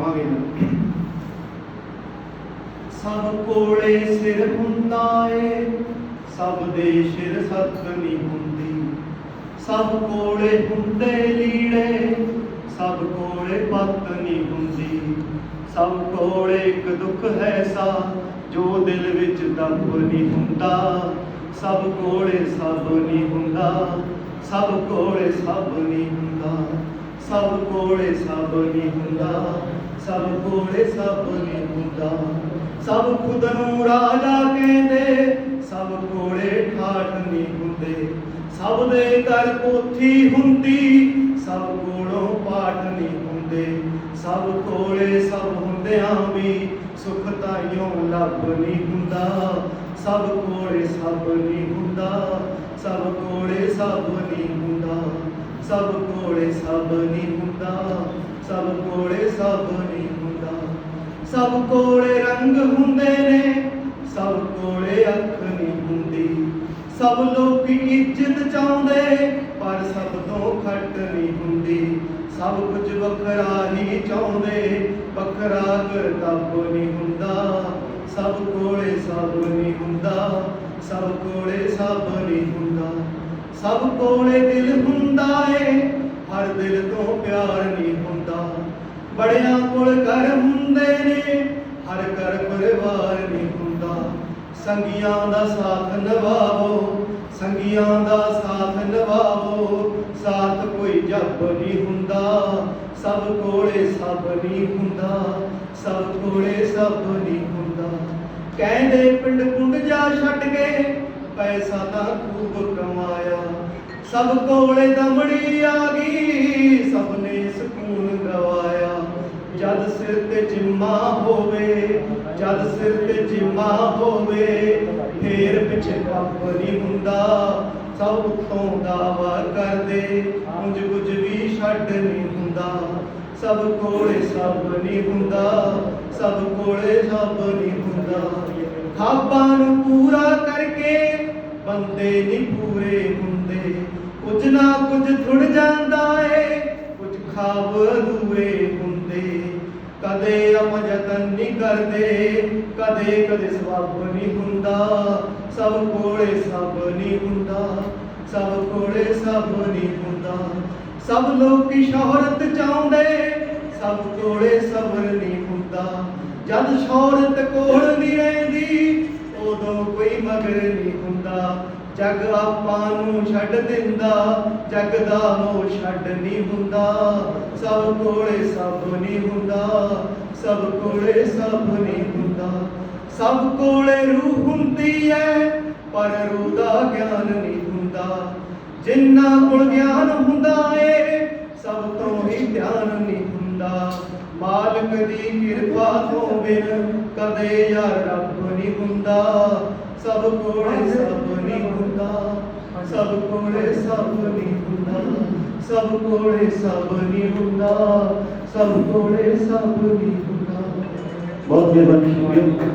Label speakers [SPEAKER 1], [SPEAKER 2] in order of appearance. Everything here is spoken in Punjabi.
[SPEAKER 1] ਕਵਾਂਗੇ ਸਭ ਕੋਲੇ ਸਿਰ ਹੁੰਦਾ ਏ ਸਭ ਦੇ ਸਿਰ ਸੱਤ ਨਹੀਂ ਹੁੰਦੀ। ਸਭ ਕੋਲੇ ਹੁੰਦੇ ਲੀੜੇ, ਸਭ ਕੋਲੇ ਪੱਤ ਨਹੀਂ ਹੁੰਦੀ। ਸਭ ਕੋਲੇ ਇੱਕ ਦੁੱਖ ਹੈ ਸਾ, ਜੋ ਦਿਲ ਵਿੱਚ ਦਬ ਨਹੀਂ ਹੁੰਦਾ। ਸਭ ਕੋਲੇ ਸਭ ਨਹੀਂ ਹੁੰਦਾ, ਸਭ ਕੋਲੇ ਸਭ ਨਹੀਂ ਹੁੰਦਾ। ਸਭ ਕੋਲੇ ਸਭ ਨਹੀਂ ਹੁੰਦਾ, ਸਭ ਕੋਲੇ ਸਭ ਨਹੀਂ ਹੁੰਦਾ। ਸਭ ਖੁਦ ਨੂੰ ਰਾਜਾ ਕਹਿੰਦੇ, ਸਭ ਕੋਲੇ ਠਾਠ ਨਹੀਂ ਹੁੰਦੇ। ਸਭ ਦੇ ਘਰ ਪੋਥੀ ਹੁੰਦੀ, ਸਭ ਕੋਲੋਂ ਪਾਠ ਨਹੀਂ ਹੁੰਦੇ। ਸਭ ਕੋਲੇ ਸਭ ਹੁੰਦਿਆਂ ਵੀ ਸੁਖ ਤਾਈਓ ਲੱਭ ਨਹੀਂ ਹੁੰਦਾ। ਸਭ ਕੋਲੇ ਸਭ ਨਹੀਂ ਹੁੰਦਾ, ਸਭ ਕੋਲੇ ਸਭ ਸਭ ਕੋਲੇ ਸਭ ਨਹੀਂ ਹੁੰਦਾ, ਸਭ ਕੋਲੇ ਸਭ ਨਹੀਂ ਹੁੰਦਾ। ਸਭ ਕੋਲੇ ਰੰਗ ਹੁੰਦੇ ਨੇ, ਸਭ ਕੋਲੇ ਅੱਖ ਨਹੀਂ ਹੁੰਦੀ। ਸਭ ਲੋਕ ਇੱਜ਼ਤ ਚਾਹੁੰਦੇ, ਪਰ ਸਭ ਤੋਂ ਖੱਟ ਨਹੀਂ ਹੁੰਦੀ। ਸਭ ਕੁਝ ਵੱਖਰਾ ਹੀ ਚਾਹੁੰਦੇ, ਵੱਖਰਾ ਕਰਤੱਵ ਨਹੀਂ ਹੁੰਦਾ। ਸਭ ਕੋਲੇ ਸਭ ਨਹੀਂ ਹੁੰਦਾ, ਸਭ ਕੋਲੇ ਸਭ ਨਹੀਂ ਹੁੰਦਾ। ਸਭ ਕੋਲੇ ਦਿਲ ਹੁੰਦਾ ਏ, ਹਰ ਦਿਲ ਤੋਂ ਪਿਆਰ ਨਹੀਂ ਹੁੰਦਾ। ਬੜਿਆਂ ਕੋਲ ਘਰ ਹੁੰਦੇ ਨੇ, ਹਰ ਘਰ ਪਰਿਵਾਰ ਨਹੀਂ ਹੁੰਦਾ। ਸੰਗੀਆਂ ਦਾ ਸਾਥ ਨਿਭਾਵੋ, ਸੰਗੀਆਂ ਦਾ ਸਾਥ ਨਿਭਾਵੋ, ਸਾਥ ਕੋਈ ਜੱਬ ਨਹੀਂ ਹੁੰਦਾ। ਸਭ ਕੋਲੇ ਸਭ ਨਹੀਂ ਹੁੰਦਾ, ਸਭ ਕੋਲੇ ਸਭ ਨਹੀਂ ਹੁੰਦਾ। ਕਹਿੰਦੇ ਪਿੰਡ ਪੁੰਡ ਜਾ ਛੱਡ ਕੇ, ਪੈਸਾ ਤਾਂ ਖੂਬ ਕਮਾਇਆ ਸਭ ਕੋਲੇ ਦਮੜੀ ਆ ਗਈ ਸਭ ਨੇ ਸਕੂਨ ਗਵਾਇਆ। ਜਦ ਸਿਰ ਤੇ ਜਿੰਮਾ ਹੋਵੇ, ਜਦ ਸਿਰ ਤੇ ਜਿੰਮਾ ਹੋਵੇ, ਫੇਰ ਪਿੱਛੇ ਕੱਪ ਨਹੀਂ ਹੁੰਦਾ। ਸਭ ਤੋਂ ਦਾਵਾ ਕਰਦੇ ਉਂਝ ਕੁਝ ਵੀ ਛੱਡ ਨਹੀਂ ਹੁੰਦਾ। ਸਭ ਕੋਲੇ ਸਭ ਨਹੀਂ ਹੁੰਦਾ, ਸਭ ਕੋਲੇ ਸਭ ਨਹੀਂ ਹੁੰਦਾ। ਖਾਬਾਂ ਨੂੰ ਪੂਰਾ ਕਰਕੇ ਬੰਦੇ ਨਹੀਂ ਪੂਰੇ ਹੁੰਦੇ ਕੁਝ ਨਾ ਕੁਝ ਥੁੜ ਜਾਂਦਾ ਏ ਕੁਝ ਹੁੰਦੇ। ਕਦੇ ਆਪਾਂ ਨਹੀਂ ਕਰਦੇ, ਕਦੇ ਕਦੇ ਸਬਬ ਨਹੀਂ ਹੁੰਦਾ। ਸਭ ਕੋਲੇ ਸਭ ਨਹੀਂ ਹੁੰਦਾ, ਸਭ ਕੋਲੇ ਸਭ ਨਹੀਂ ਹੁੰਦਾ। ਸਭ ਲੋਕੀ ਸ਼ੋਹਰਤ ਚਾਹੁੰਦੇ ਸਭ ਕੋਲੇ ਸਬਰ ਨਹੀਂ ਹੁੰਦਾ। ਜਦ ਸ਼ੋਹਰਤ ਕੋਲ ਨਹੀਂ ਰਹਿੰਦੀ, ਉਦੋਂ ਕੋਈ ਮਗਰ ਨਹੀਂ ਹੁੰਦਾ। ਜਗ ਆਪਾਂ ਨੂੰ ਛੱਡ ਦਿੰਦਾ, ਜਗ ਦਾ ਮੋਹ ਛੱਡ ਨਹੀਂ ਹੁੰਦਾ। ਸਭ ਕੋਲੇ ਸਭ ਨਹੀਂ ਹੁੰਦਾ, ਸਭ ਕੋਲੇ ਸਭ ਨਹੀਂ ਹੁੰਦਾ। ਸਭ ਕੋਲੇ ਰੂਹ ਹੁੰਦੀ ਹੈ ਪਰ ਰੂਹ ਦਾ ਗਿਆਨ ਨਹੀਂ ਹੁੰਦਾ। ਜਿੰਨਾ ਕੋਲ ਗਿਆਨ ਹੁੰਦਾ ਏ, ਸਭ ਤੋਂ ਹੀ ਧਿਆਨ ਨਹੀਂ ਹੁੰਦਾ। ਮਾਲਕ ਦੀ ਕਿਰਪਾ ਤੋਂ ਬਿਨ ਕਦੇ ਯਾਰ ਰੱਬ ਨਹੀਂ ਹੁੰਦਾ। ਸਭ ਕੋਲੇ ਸਭ ਨਹੀਂ ਹੁੰਦਾ, ਸਭ ਕੋਲੇ ਸਭ ਨਹੀਂ ਹੁੰਦਾ, ਸਭ ਕੋਲੇ ਸਭ ਨਹੀਂ ਹੁੰਦਾ, ਸਭ ਕੋਲੇ ਸਭ ਨਹੀਂ ਹੁੰਦਾ।
[SPEAKER 2] ਬਹੁਤ ਮਿਹਰਬਾਨੀ ਸ਼ੁਕਰੀਆ